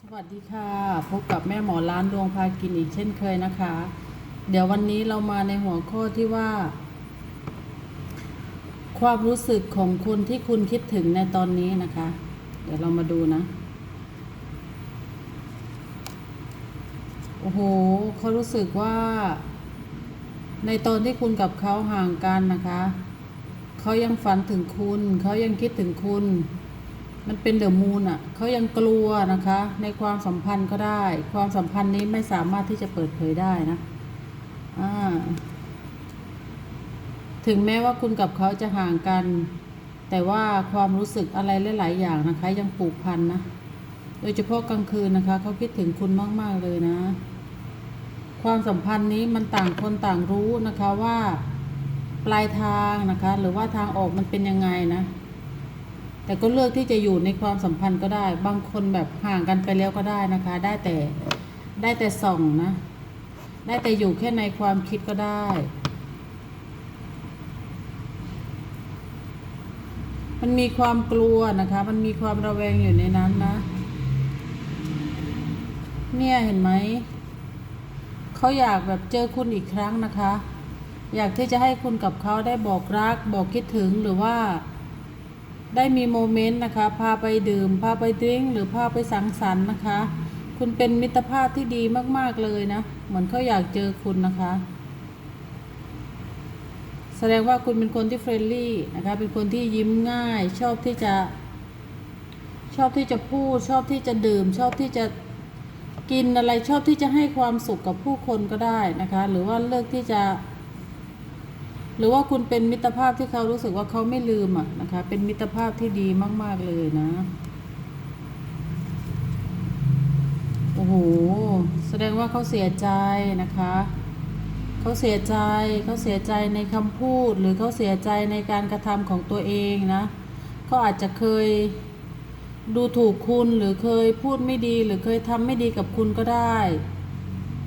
สวัสดีค่ะพบกับแม่หมอร้านดวงพากินอีกเช่นเคยนะคะ เดี๋ยววันนี้เรามาในหัวข้อที่ว่า ความรู้สึกของคุณที่คุณคิดถึงในตอนนี้นะคะ เดี๋ยวเรามาดูนะโอ้โหเขารู้สึกว่า ในตอนที่คุณกับเขาห่างกันนะคะเขายังฝันถึงคุณเขายังคิดถึงคุณ มันเป็นเดอะมูนอะเขายังกลัวนะคะ ในความสัมพันธ์ก็ได้ ความสัมพันธ์นี้ไม่สามารถที่จะเปิดเผยได้นะอ่าถึงแม้ว่าคุณกับเขาจะห่างกัน แต่ว่าความรู้สึกอะไรหลาย ๆ อย่างนะคะ ยังผูกพันนะ โดยเฉพาะกลางคืนนะคะเขาคิดถึงคุณมาก ๆ เลยนะ ความสัมพันธ์นี้มันต่างคนต่างรู้นะคะว่า ปลายทางนะคะ หรือว่าทางออกมันเป็นยังไงนะ แต่ก็เลือกที่จะอยู่ในความสัมพันธ์ก็ได้ บางคนแบบห่างกันไปแล้วก็ได้นะคะ ได้แต่ได้แต่ส่องนะ ได้แต่อยู่แค่ในความคิดก็ได้ มันมีความกลัวนะคะ มันมีความระแวงอยู่ในนั้นนะ เนี่ยเห็นไหม เขาอยากแบบเจอคุณอีกครั้งนะคะ อยากที่จะให้คุณกับเขาได้บอกรัก บอกคิดถึงหรือว่า ได้มีโมเมนต์นะคะ พาไปดื่ม พาไปดิ้งหรือพาไปสังสรรค์นะคะ คุณเป็นมิตรภาพที่ดีมากๆเลยนะ เหมือนเขาอยากเจอคุณนะคะ แสดงว่าคุณเป็นคนที่เฟรนลี่นะคะ เป็นคนที่ยิ้มง่าย ชอบที่จะ ชอบที่จะพูด ชอบที่จะดื่ม ชอบที่จะกินอะไร ชอบที่จะให้ความสุขกับผู้คนก็ได้นะคะ หรือว่าเลือกที่จะ หรือว่าคุณเป็นมิตรภาพที่เขารู้สึกว่าเขาไม่ลืมอะนะคะ เป็นมิตรภาพที่ดีมาก ๆ เลยนะ โอ้โห แสดงว่าเขาเสียใจนะคะ เขาเสียใจ เขาเสียใจในคำพูด หรือเขาเสียใจในการกระทำของตัวเองนะ เขาอาจจะเคยดูถูกคุณหรือเคยพูดไม่ดีหรือเคยทำไม่ดีกับคุณก็ได้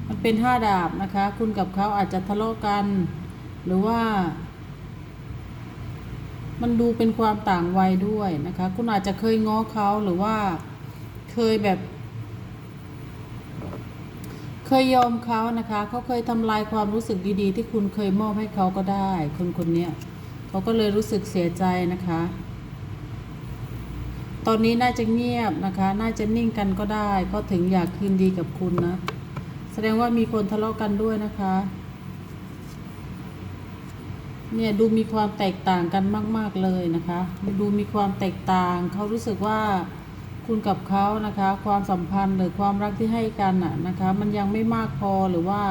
มันเป็นห้าดาบนะคะ คุณกับเขาอาจจะทะเลาะกัน หรือว่า มันดูเป็นความต่างวัยด้วยนะคะ คุณอาจจะเคยง้อเขาหรือว่าเคยแบบ เคยยอมเขานะคะเขาเคยทำลายความรู้สึกดีๆ ที่คุณเคยมอบให้เขาก็ได้ คนคนนี้เขาก็เลยรู้สึกเสียใจนะคะ ตอนนี้น่าจะเงียบนะคะ น่าจะนิ่งกันก็ได้ ก็ถึงอยากคืนดีกับคุณนะ แสดงว่ามีคนทะเลาะกันด้วยนะคะ เนี่ยดูมีความแตกต่างกันมาก ๆเลยนะคะ ดูมีความแตกต่างเขารู้สึกว่าคุณกับเขานะคะ ความสัมพันธ์หรือความรักที่ให้กันน่ะนะคะ มันยังไม่มากพอหรือว่า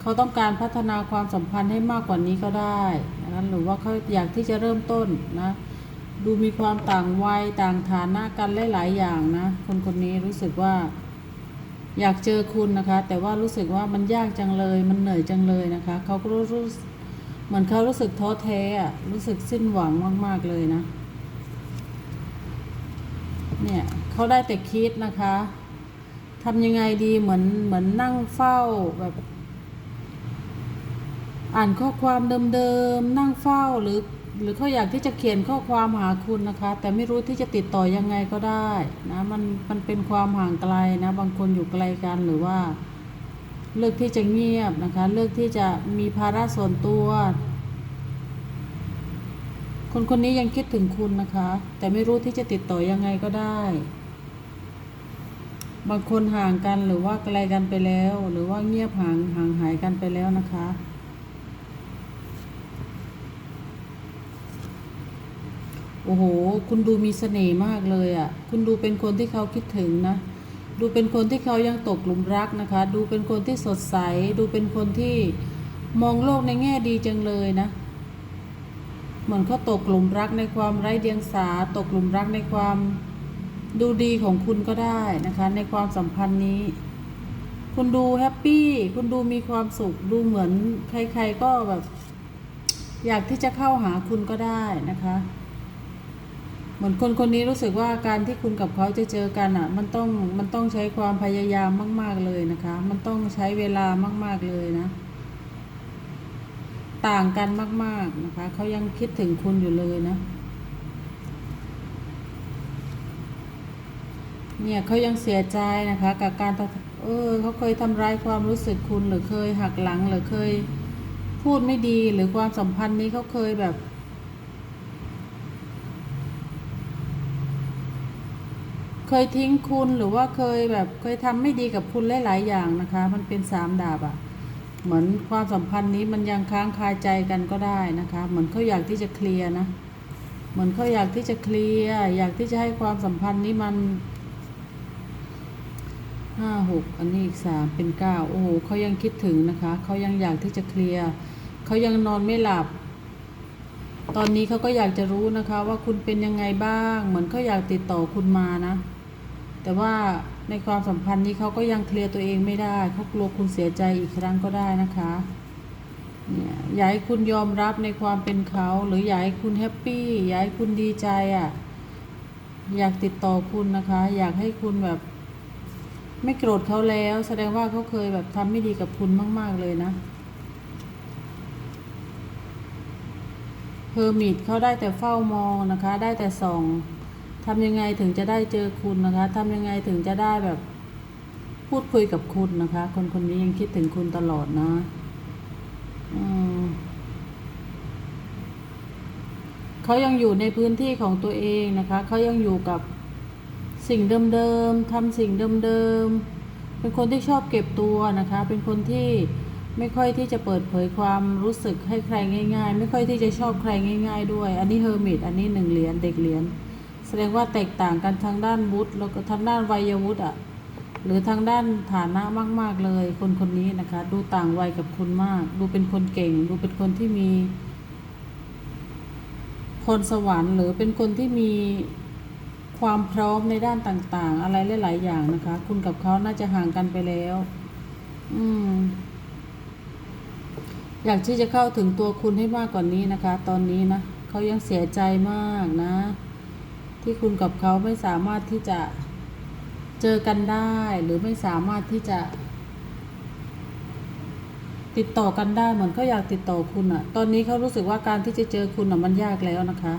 เขาต้องการพัฒนาความสัมพันธ์ให้มากกว่านี้ก็ได้นะคะหรือว่าเขาอยากที่จะเริ่มต้นนะดูมีความต่างวัยต่างฐานะกันหลาย ๆ อย่างนะคนคนนี้รู้สึกว่า อยากเจอคุณนะคะ แต่ว่ารู้สึกว่ามันยากจังเลย มันเหนื่อยจังเลยนะคะเขาก็รู้ เหมือนเขารู้สึกท้อแท้อะรู้สึกสิ้นหวังมาก ๆ เลยนะ เนี่ยเขาได้แต่คิดนะคะทำยังไงดีเหมือนเหมือนนั่งเฝ้าแบบ อ่านข้อความเดิมๆนั่งเฝ้าหรือ หรือเขาอยากที่จะเขียนข้อความหาคุณนะคะ แต่ไม่รู้ที่จะติดต่อยังไงก็ได้นะมันมันเป็นความห่างไกลนะ บางคนอยู่ไกลกันหรือว่า เลือกที่จะเงียบนะคะ เลือกที่จะมีภาระส่วนตัว คนคนนี้ยังคิดถึงคุณนะคะ แต่ไม่รู้ที่จะติดต่อยังไงก็ได้ บางคนห่างกันหรือว่าไกลกันไปแล้ว หรือว่าเงียบห่างห่างหายกันไปแล้วนะคะโอ้โห คุณดูมีเสน่ห์มากเลยอะ่ะ คุณดูเป็นคนที่เขาคิดถึงนะ ดูเป็นคนที่เขายังตกหลุมรักนะคะ ดูเป็นคนที่สดใส ดูเป็นคนที่มองโลกในแง่ดีจังเลยนะ เหมือนเขาตกหลุมรักในความไร้เดียงสา ตกหลุมรักในความดูดีของคุณก็ได้นะคะ ในความสัมพันธ์นี้ คุณดูแฮปปี้ คุณดูมีความสุข ดูเหมือนใครๆก็แบบ อยากที่จะเข้าหาคุณก็ได้นะคะ เหมือนคนคนนี้รู้สึกว่าการที่คุณกับเขาจะเจอกันอะ มันต้องมันต้องใช้ความพยายามมาก ๆเลยนะคะ มันต้องใช้เวลามาก ๆเลยนะ ต่างกันมาก ๆนะคะเขายังคิดถึงคุณอยู่เลยนะเนี่ยเขายังเสียใจนะคะ กับการเออเขาเคยทำร้ายความรู้สึกคุณหรือเคยหักหลังหรือเคยพูดไม่ดีหรือความสัมพันธ์นี้เขาเคยแบบ เคยทิ้งคุณหรือว่าเคยแบบเคยทำไม่ดีกับคุณหลาย ๆ อย่างนะคะ มันเป็นสามดาบอะ่ะเหมือนความสัมพันธ์นี้มันยังค้างคาใจกันก็ได้นะคะ เหมือนเขาอยากที่จะเคลียร์นะเหมือนเขาอยากที่จะเคลียร์อยากที่จะให้ความสัมพันธ์นี้มันห้าหกอันนี้อีกสามเป็นเก้าโอ้โหเขายังคิดถึงนะคะเขายังอยากที่จะเคลียร์เขายังนอนไม่หลับ ตอนนี้เขาก็อยากจะรู้นะคะ ว่าคุณเป็นยังไงบ้าง เหมือนเขาอยากติดต่อคุณมานะ แต่ว่าในความสัมพันธ์นี้เขาก็ยังเคลียร์ตัวเองไม่ได้เขากลัวคุณเสียใจอีกครั้งก็ได้นะคะเนี่ยอยากให้คุณยอมรับในความเป็นเขาหรืออยากให้คุณแฮปปี้อยากให้คุณดีใจอะ่ะอยากติดต่อคุณนะคะ อยากให้คุณแบบ ไม่โกรธเขาแล้ว แสดงว่าเขาเคยแบบทำไม่ดีกับคุณมาก ๆ เลยนะเฮอร์มิตเขาได้แต่เฝ้ามองนะคะ ได้แต่ส่อง ทำยังไงถึงจะได้เจอคุณนะคะทำยังไงถึงจะได้แบบ พูดคุยกับคุณนะคะ คนคนนี้ยังคิดถึงคุณตลอดนะเขายังอยู่ในพื้นที่ของตัวเองนะคะ เขายังอยู่กับสิ่งเดิมๆทำสิ่งเดิมๆ เป็นคนที่ชอบเก็บตัวนะคะ เป็นคนที่ไม่ค่อยที่จะเปิดเผยความรู้สึกให้ใครง่าย ๆ ไม่ค่อยที่จะชอบใครง่าย ๆ ด้วย อันนี้เฮอร์มิตอันนี้หนึ่งเหรียญเด็กเหรียญ ดงว่าแตกต่างกันทางด้านวุฒิแล้วก็ทางด้านวัยวุฒิอะหรือทางด้านฐานะมาก ๆ เลย คนคนนี้นะคะ ดูต่างวัยกับคุณมาก ดูเป็นคนเก่ง ดูเป็นคนที่มีพรสวรรค์หรือเป็นคนที่มีความพร้อมในด้านต่าง ๆ อะไรหลาย ๆ อย่างนะคะ คุณกับเขาน่าจะห่างกันไปแล้ว อืม อยากที่จะเข้าถึงตัวคุณให้มากกว่านี้นะคะ ตอนนี้นะเขายังเสียใจมากนะ ที่คุณกับเขาไม่สามารถที่จะเจอกันได้ หรือไม่สามารถที่จะ ติดต่อกันได้เหมือนเขาอยากติดต่อคุณอะตอนนี้เขารู้สึกว่าการที่จะเจอคุณอะมันยากแล้วนะคะ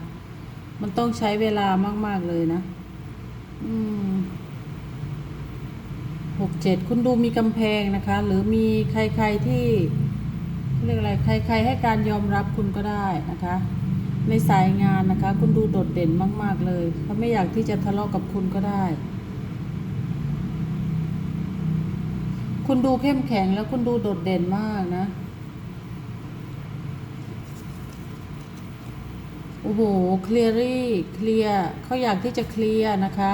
มันต้องใช้เวลามาก ๆเลยนะ อืมหกเจ็ดคุณดูมีกำแพงนะคะ หรือมีใครๆที่เรียกอะไรใคร ๆ ให้การยอมรับคุณก็ได้นะคะ ในสายงานนะคะ คุณดูโดดเด่นมาก ๆ เลยเขาไม่อยากที่จะทะเลาะกับคุณก็ได้ คุณดูเข้มแข็งแล้วคุณดูโดดเด่นมากนะโอ้โหเคลียรี่เคลียร์เขาอยากที่จะเคลียร์นะคะ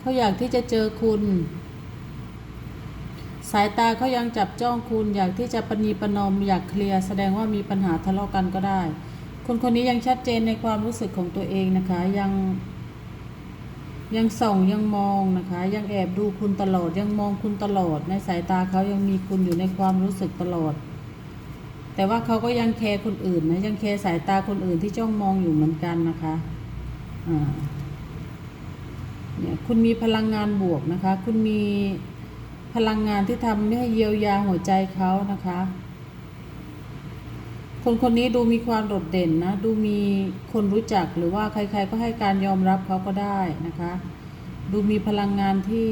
เขาอยากที่จะเจอคุณ สายตาเขายังจับจ้องคุณ อยากที่จะปณีประนอมอยากเคลียร์แสดงว่ามีปัญหาทะเลาะกันก็ได้ คนคนนี้ยังชัดเจนในความรู้สึกของตัวเองนะคะ ยัง ยังส่องยังมองนะคะ ยังแอบดูคุณตลอดยังมองคุณตลอด ในสายตาเขายังมีคุณอยู่ในความรู้สึกตลอด แต่ว่าเขาก็ยังแคร์คนอื่นนะยังแคร์สายตาคนอื่นที่จ้องมองอยู่เหมือนกันนะคะอ่าเนี่ยคุณมีพลังงานบวกนะคะ คุณมีพลังงานที่ทำให้เยียวยาหัวใจเขานะคะ คนคนนี้ดูมีความโดดเด่นนะ ดูมีคนรู้จักหรือว่าใคร ๆ ก็ให้การยอมรับเขาก็ได้นะคะ ดูมีพลังงานที่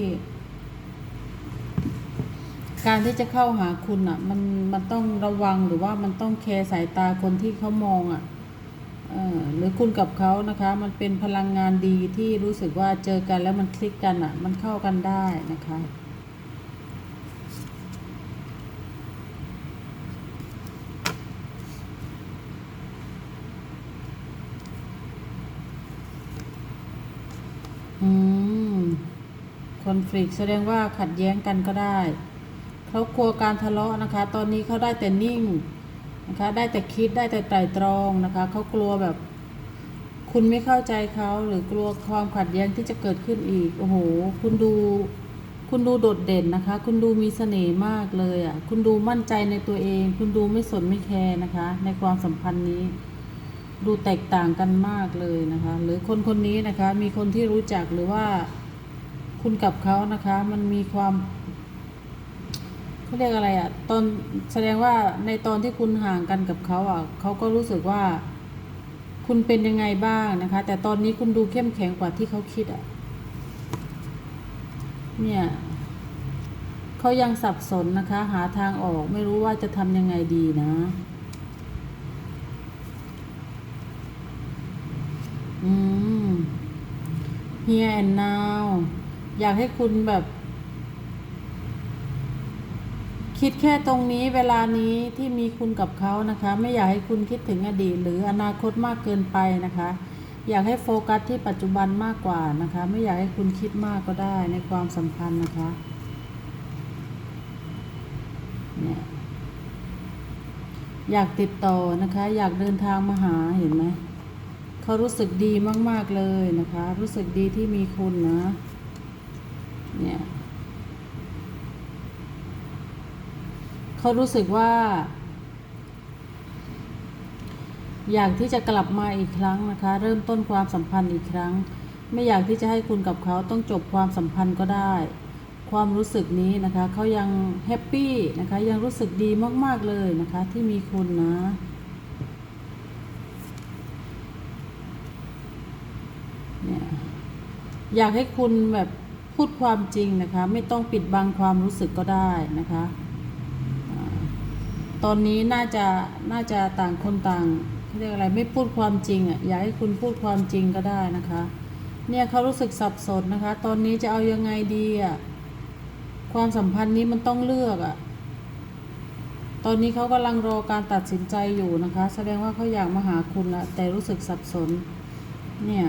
การที่จะเข้าหาคุณอะ มันมันต้องระวังหรือว่ามันต้องแคร์สายตาคนที่เขามองอะหรือคุณกับเขานะคะ มันเป็นพลังงานดีที่รู้สึกว่าเจอกันแล้วมันคลิกกันอะ มันเข้ากันได้นะคะ อืมคอนฟ lict แสดงว่าขัดแย้งกันก็ได้เขากลัวการทะเลาะนะคะ ตอนนี้เขาได้แต่นิ่งนะคะ ได้แต่คิดได้แต่ไตร่ตรองนะคะเขากลัวแบบ คุณไม่เข้าใจเขาหรือกลัวความขัดแย้งที่จะเกิดขึ้นอีก โอ้โห คุณดู คุณดูโดดเด่นนะคะ คุณดูมีเสน่ห์มากเลยอะ คุณดูมั่นใจในตัวเอง คุณดูไม่สนไม่แคร์นะคะ ในความสัมพันธ์นี้ ดูแตกต่างกันมากเลยนะคะ หรือคนคนนี้นะคะ มีคนที่รู้จักหรือว่าคุณกับเขานะคะ มันมีความเขาเรียกอะไรอะ่ะตอนแสดงว่าในตอนที่คุณห่างกันกับเขาอะเขาก็รู้สึกว่า คุณเป็นยังไงบ้างนะคะ แต่ตอนนี้คุณดูเข้มแข็งกว่าที่เขาคิดอะ เนี่ยเขายังสับสนนะคะ หาทางออกไม่รู้ว่าจะทำยังไงดีนะ อืม here and now อยากให้คุณแบบ คิดแค่ตรงนี้เวลานี้ที่มีคุณกับเขานะคะ ไม่อยากให้คุณคิดถึงอดีต หรืออนาคตมากเกินไปนะคะ อยากให้โฟกัสที่ปัจจุบันมากกว่านะคะ ไม่อยากให้คุณคิดมากก็ได้ในความสัมพันธ์นะคะเนี่ยอยากติดต่อนะคะ อยากเดินทางมาหาเห็นไหม เขารู้สึกดีมาก ๆ เลยนะคะ รู้สึกดีที่มีคุณนะ เนี่ยเขารู้สึกว่า อยากที่จะกลับมาอีกครั้งนะคะ เริ่มต้นความสัมพันธ์อีกครั้ง ไม่อยากที่จะให้คุณกับเขาต้องจบความสัมพันธ์ก็ได้ ความรู้สึกนี้นะคะเขายังแฮปปี้นะคะ ยังรู้สึกดีมาก ๆ เลยนะคะ ที่มีคุณนะเนี่ย อยากให้คุณแบบพูดความจริงนะคะ ไม่ต้องปิดบังความรู้สึกก็ได้นะคะตอนนี้น่าจะน่าจะต่างคนต่างเรียกอะไรไม่พูดความจริงอะอยากให้คุณพูดความจริงก็ได้นะคะ เนี่ยเขารู้สึกสับสนนะคะ ตอนนี้จะเอายังไงดีอะความสัมพันธ์นี้มันต้องเลือกอะตอนนี้เขากำลังรอการตัดสินใจอยู่นะคะ แสดงว่าเขาอยากมาหาคุณละแต่รู้สึกสับสน เนี่ย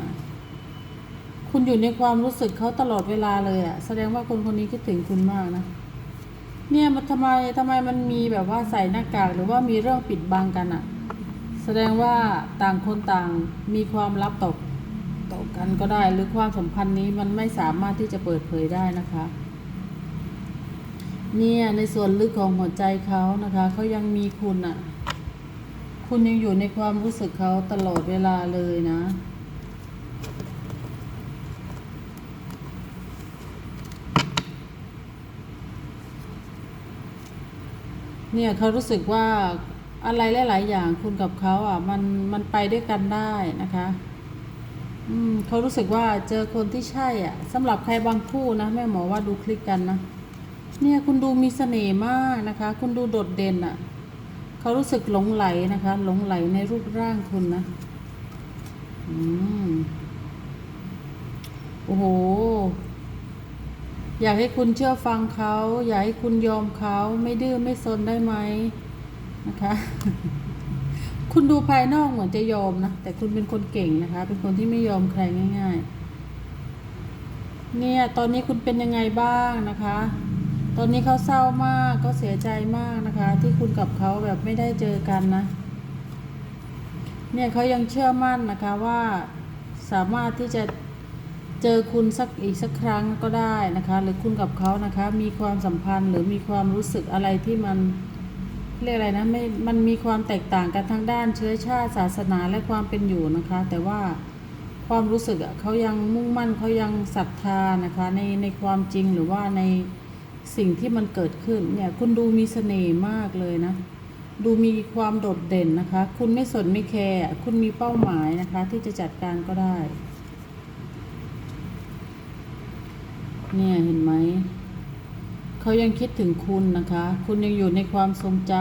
คุณอยู่ในความรู้สึกเขาตลอดเวลาเลยอะ แสดงว่าคนคนนี้คิดถึงคุณมากนะ เนี่ยมันทำไมทำไมมันมีแบบว่าใส่หน้ากากหรือว่ามีเรื่องปิดบังกันอะแสดงว่าต่างคนต่างมีความลับต่อต่อกันก็ได้ หรือความสัมพันธ์นี้มันไม่สามารถที่จะเปิดเผยได้นะคะ เนี่ยในส่วนลึกของหัวใจเขานะคะเขายังมีคุณอะคุณยังอยู่ในความรู้สึกเขาตลอดเวลาเลยนะ เนี่ยเขารู้สึกว่าอะไรหลาย ๆ อย่างคุณกับเขาอะ มันมันไปด้วยกันได้นะคะ อืมเขารู้สึกว่าเจอคนที่ใช่อะสำหรับใครบางคู่นะแม่หมอว่าดูคลิกกันนะเนี่ยคุณดูมีเสน่ห์มากนะคะ คุณดูโดดเด่นอะเขารู้สึกหลงไหลนะคะ หลงไหลในรูปร่างคุณนะอืมโอ้โห อยากให้คุณเชื่อฟังเขา อยากให้คุณยอมเขาไม่ดื้อไม่ซนได้ไหมนะคะ คุณดูภายนอกเหมือนจะยอมนะ แต่คุณเป็นคนเก่งนะคะ เป็นคนที่ไม่ยอมใครง่าย ๆ เนี่ย ตอนนี้คุณเป็นยังไงบ้างนะคะ ตอนนี้เขาเศร้ามากก็เสียใจมากนะคะ ที่คุณกับเขาแบบไม่ได้เจอกันนะ เนี่ยเขายังเชื่อมั่นนะคะว่าสามารถที่จะ เจอคุณสักอีกสักครั้งก็ได้นะคะ หรือคุณกับเขานะคะ มีความสัมพันธ์หรือมีความรู้สึกอะไรที่มันเรียกอะไรนะไม่มันมีความแตกต่างกันทางด้านเชื้อชาติศาสนาและความเป็นอยู่นะคะ แต่ว่าความรู้สึกเขายังมุ่งมั่นเขายังศรัทธานะคะในในความจริงหรือว่าในสิ่งที่มันเกิดขึ้นเนี่ยคุณดูมีเสน่ห์มากเลยนะ ดูมีความโดดเด่นนะคะ คุณไม่สนไม่แคร์คุณมีเป้าหมายนะคะ ที่จะจัดการก็ได้ เนี่ยเห็นไหม เขายังคิดถึงคุณนะคะ คุณยังอยู่ในความทรงจ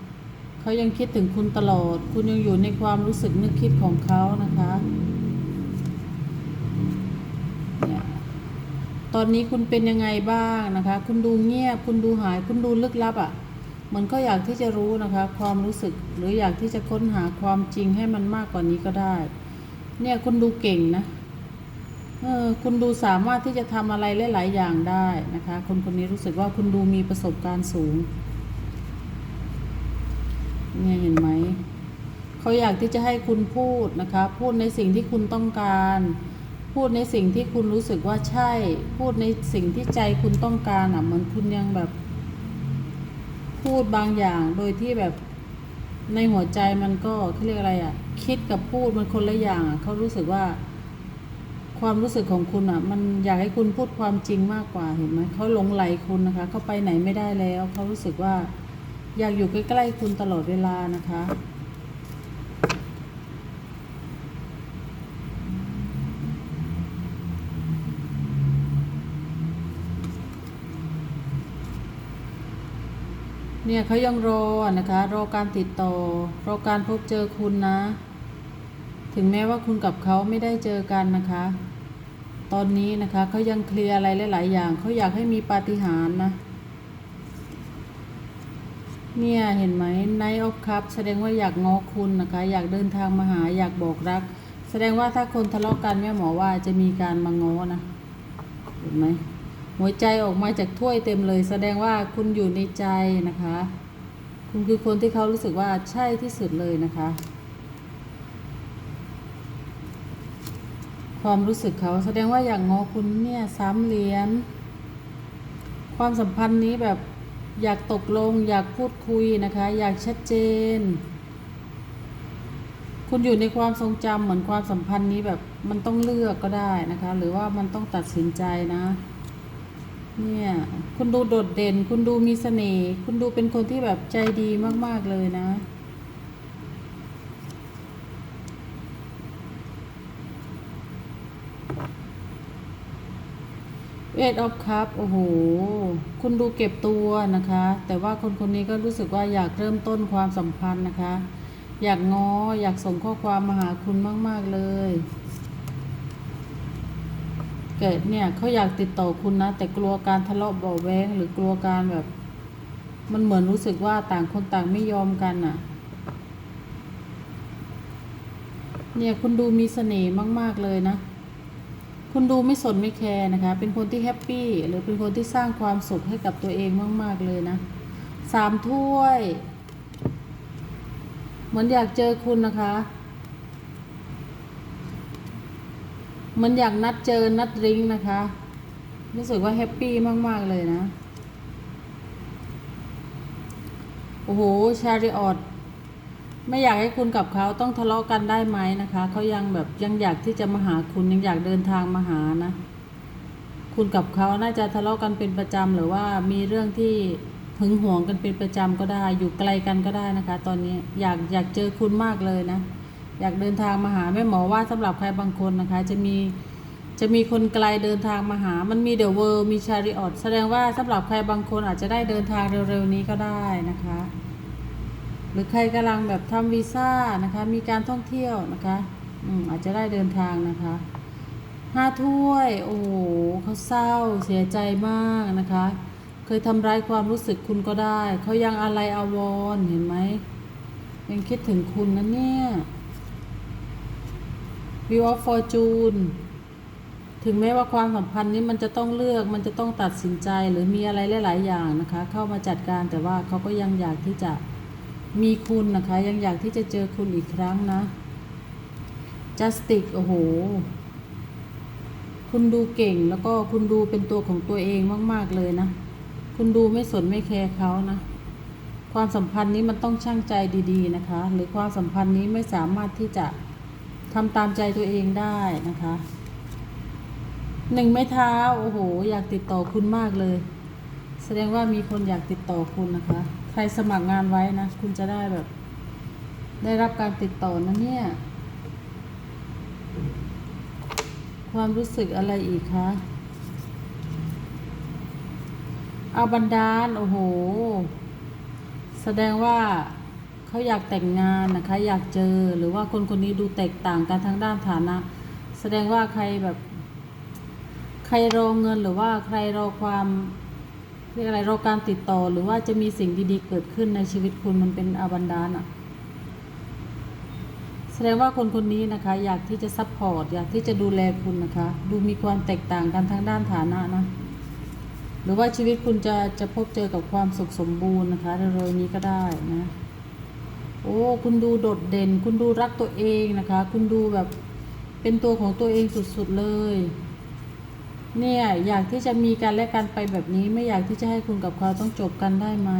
ำ เขายังคิดถึงคุณตลอด คุณยังอยู่ในความรู้สึกนึกคิดของเขานะคะ เนี่ย ตอนนี้คุณเป็นยังไงบ้างนะคะ คุณดูเงียบ คุณดูหาย คุณดูลึกลับอะ่ะเหมันก็อยากที่จะรู้นะคะ ความรู้สึกหรืออยากที่จะค้นหาความจริงให้มันมากกว่านี้ก็ได้ เนี่ยคุณดูเก่งนะ เออคุณดูสามารถที่จะทำอะไรหลายๆอย่างได้นะคะ คนคนนี้รู้สึกว่าคุณดูมีประสบการณ์สูงเนี่ยเห็นไหมเขาอยากที่จะให้คุณพูดนะคะ พูดในสิ่งที่คุณต้องการ พูดในสิ่งที่คุณรู้สึกว่าใช่ พูดในสิ่งที่ใจคุณต้องการอะเหมือนคุณยังแบบ พูดบางอย่างโดยที่แบบในหัวใจมันก็เขาเรียกอะไรอะ คิดกับพูดมันคนละอย่างอะเขารู้สึกว่า ความรู้สึกของคุณอะ มันอยากให้คุณพูดความจริงมากกว่าเห็นไหมเขาหลงไหลคุณนะคะเขาไปไหนไม่ได้แล้วเขารู้สึกว่า อยากอยู่ใกล้ๆคุณตลอดเวลานะคะเนี่ยเขายังรอนะคะ รอการติดต่อ รอการพบเจอคุณนะ ถึงแม้ว่าคุณกับเขาไม่ได้เจอกันนะคะ ตอนนี้นะคะเขายังเคลียร์อะไรหลาย ๆ อย่างเขาอยากให้มีปาฏิหาริย์นะ เนี่ยเห็นไหมไนออฟคัพแสดงว่าอยากง้อคุณนะคะ อยากเดินทางมาหาอยากบอกรัก แสดงว่าถ้าคนทะเลาะกันแม่หมอว่าจะมีการมาง้อนะ เห็นไหมหัวใจออกมาจากถ้วยเต็มเลย แสดงว่าคุณอยู่ในใจนะคะ คุณคือคนที่เขารู้สึกว่าใช่ที่สุดเลยนะคะ ความรู้สึกเขาแสดงว่าอย่างงอคุณเนี่ยสามเหรียญความสัมพันธ์นี้แบบอยากตกลง อยากพูดคุยนะคะ อยากชัดเจน คุณอยู่ในความทรงจำเหมือนความสัมพันธ์นี้แบบมันต้องเลือกก็ได้นะคะ หรือว่ามันต้องตัดสินใจนะ เนี่ยคุณดูโดดเด่น คุณดูมีเสน่ห์คุณดูเป็นคนที่แบบใจดีมาก ๆ เลยนะ เวทออฟคัพโอ้โห คุณดูเก็บตัวนะคะ แต่ว่าคนคนนี้ก็รู้สึกว่าอยากเริ่มต้นความสัมพันธ์นะคะ อยากง้อ อยากส่งข้อความมาหาคุณมาก ๆ เลย เกิดเนี่ยเขาอยากติดต่อคุณนะ แต่กลัวการทะเลาะเบาแวงหรือกลัวการแบบ มันเหมือนรู้สึกว่าต่างคนต่างไม่ยอมกันอะ่ะ เนี่ยคุณดูมีเสน่ห์มาก ๆ เลยนะ คุณดูไม่สนไม่แคร์นะคะ เป็นคนที่แฮปปี้หรือเป็นคนที่สร้างความสุขให้กับตัวเองมาก ๆ เลยนะสามถ้วย เหมือนอยากเจอคุณนะคะเหมันอยากนัดเจอนัดริ้งนะคะ รู้สึกว่าแฮปปี้มาก ๆ เลยนะ โอ้โห ชาริออด ไม่อยากให้คุณกับเขาต้องทะเลาะกันได้ไหมนะคะเขายังแบบยังอยากที่จะมาหาคุณยังอยากเดินทางมาหานะ คุณกับเขาน่าจะทะเลาะกันเป็นประจำหรือว่ามีเรื่องที่หึงหวงกันเป็นประจำก็ได้ อยู่ไกลกันก็ได้นะคะ ตอนนี้อยากอยากเจอคุณมากเลยนะ อยากเดินทางมาหาแม่หมอว่าสำหรับใครบางคนนะคะ จะมีจะมีคนไกลเดินทางมาหา มันมีเดอะเวิร์มีชาริออตแสดงว่าสำหรับใครบางคนอาจจะได้เดินทางเร็วๆนี้ก็ได้นะคะ รือใครกำลังแบบทำวีซ่านะคะ มีการท่องเที่ยวนะคะอืมอาจจะได้เดินทางนะคะห้าถ้วย โอ้โหเขาเศร้าเสียใจมากนะคะ เคยทำร้ายความรู้สึกคุณก็ได้ เขายังอะไรอาวรเห็นไหมยังคิดถึงคุณนะเนี่ย View of Fortune ถึงแม้ว่าความสัมพันธ์นี้มันจะต้องเลือกมันจะต้องตัดสินใจหรือมีอะไรหลาย ๆ อย่างนะคะ เข้ามาจัดการแต่ว่าเขาก็ยังอยากที่จะ มีคุณนะคะ ยังอยากที่จะเจอคุณอีกครั้งนะ Justice โอ้โห คุณดูเก่งแล้วก็คุณดูเป็นตัวของตัวเองมาก ๆ เลยนะ คุณดูไม่สนไม่แคร์เขานะ ความสัมพันธ์นี้มันต้องช่างใจดีๆนะคะ หรือความสัมพันธ์นี้ไม่สามารถที่จะทำตามใจตัวเองได้นะคะหนึ่งไม้เท้า โอ้โห อยากติดต่อคุณมากเลย แสดงว่ามีคนอยากติดต่อคุณนะคะ รสมัครงานไว้นะ คุณจะได้แบบ ได้รับการติดต่อนะเนี่ย ความรู้สึกอะไรอีกคะเอาบันดาล โอ้โห แสดงว่าเขาอยากแต่งงานนะคะ อยากเจอหรือว่าคนคนนี้ดูแตกต่างกันทางด้านฐานะ แสดงว่าใครแบบ ใครรอเงินหรือว่าใครรอความ เรียกอะไรรอการติดต่อหรือว่าจะมีสิ่งดีๆ เกิดขึ้นในชีวิตคุณมันเป็นอาบันดาลอะแสดงว่าคนคนนี้นะคะ อยากที่จะซัพพอร์ตอยากที่จะดูแลคุณนะคะ ดูมีความแตกต่างกันทางด้านฐานะนะหรือว่าชีวิตคุณจะจะพบเจอกับความสุขสมบูรณ์นะคะเร็วๆนี้ก็ได้นะ โอ้คุณดูโดดเด่น คุณดูรักตัวเองนะคะ คุณดูแบบเป็นตัวของตัวเองสุดๆเลย เนี่ยอยากที่จะมีการและกันไปแบบนี้ไม่อยากที่จะให้คุณกับเขาต้องจบกันได้ไหม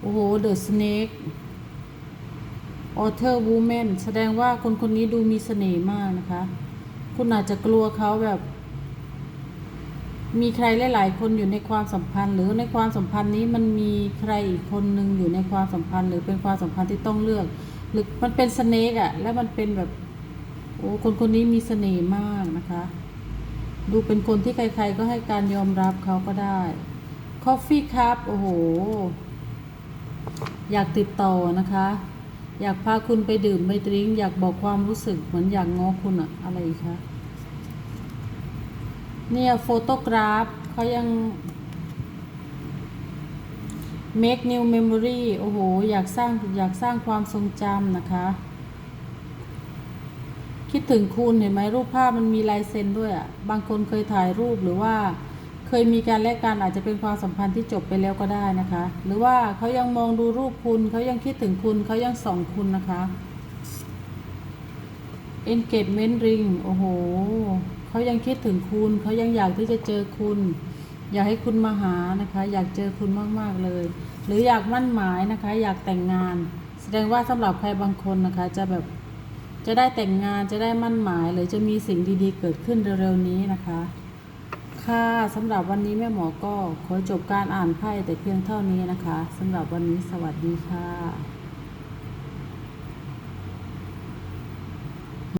โอ้โหเดอะสเนกออเทอร์วูแมนแสดงว่าคนคนนี้ดูมีเสน่ห์มากนะคะ คุณอาจจะกลัวเขาแบบ มีใครหลายๆคนอยู่ในความสัมพันธ์ หรือในความสัมพันธ์นี้มันมีใครอีกคนหนึ่งอยู่ในความสัมพันธ์ หรือเป็นความสัมพันธ์ที่ต้องเลือก หรือมันเป็นสเนกอะแล้วมันเป็นแบบโอ้คนคนนี้มีเสน่ห์มากนะคะ ดูเป็นคนที่ใครๆก็ให้การยอมรับเขาก็ได้ Coffee Cup โอ้โห อยากติดต่อนะคะ อยากพาคุณไปดื่มไปดริ้งอยากบอกความรู้สึกเหมือนอยากง้อคุณอะอะไรคะเนี่ยโฟโตกราฟเขายัง make new memory โอ้โห อยากสร้างอยากสร้างความทรงจำนะคะ คิดถึงคุณเห็นไหมรูปภาพมันมีลายเซ็นด้วยอะ่ะบางคนเคยถ่ายรูปหรือว่า เคยมีการแลกกันอาจจะเป็นความสัมพันธ์ที่จบไปแล้วก็ได้นะคะ หรือว่าเขายังมองดูรูปคุณเขายังคิดถึงคุณเขายังส่องคุณนะคะ engagement ring โอ้โหเขายังคิดถึงคุณเขายังอยากที่จะเจอคุณ อยากให้คุณมาหานะคะ อยากเจอคุณมากๆเลย หรืออยากมั่นหมายนะคะ อยากแต่งงาน แสดงว่าสำหรับใครบางคนนะคะ จะแบบ จะได้แต่งงานจะได้มั่นหมาย หรือจะมีสิ่งดีๆ เกิดขึ้นเร็วๆนี้นะคะ ค่ะสำหรับวันนี้แม่หมอก็ขอจบการอ่านไพ่แต่เพียงเท่านี้นะคะสำหรับวันนี้สวัสดีค่ะ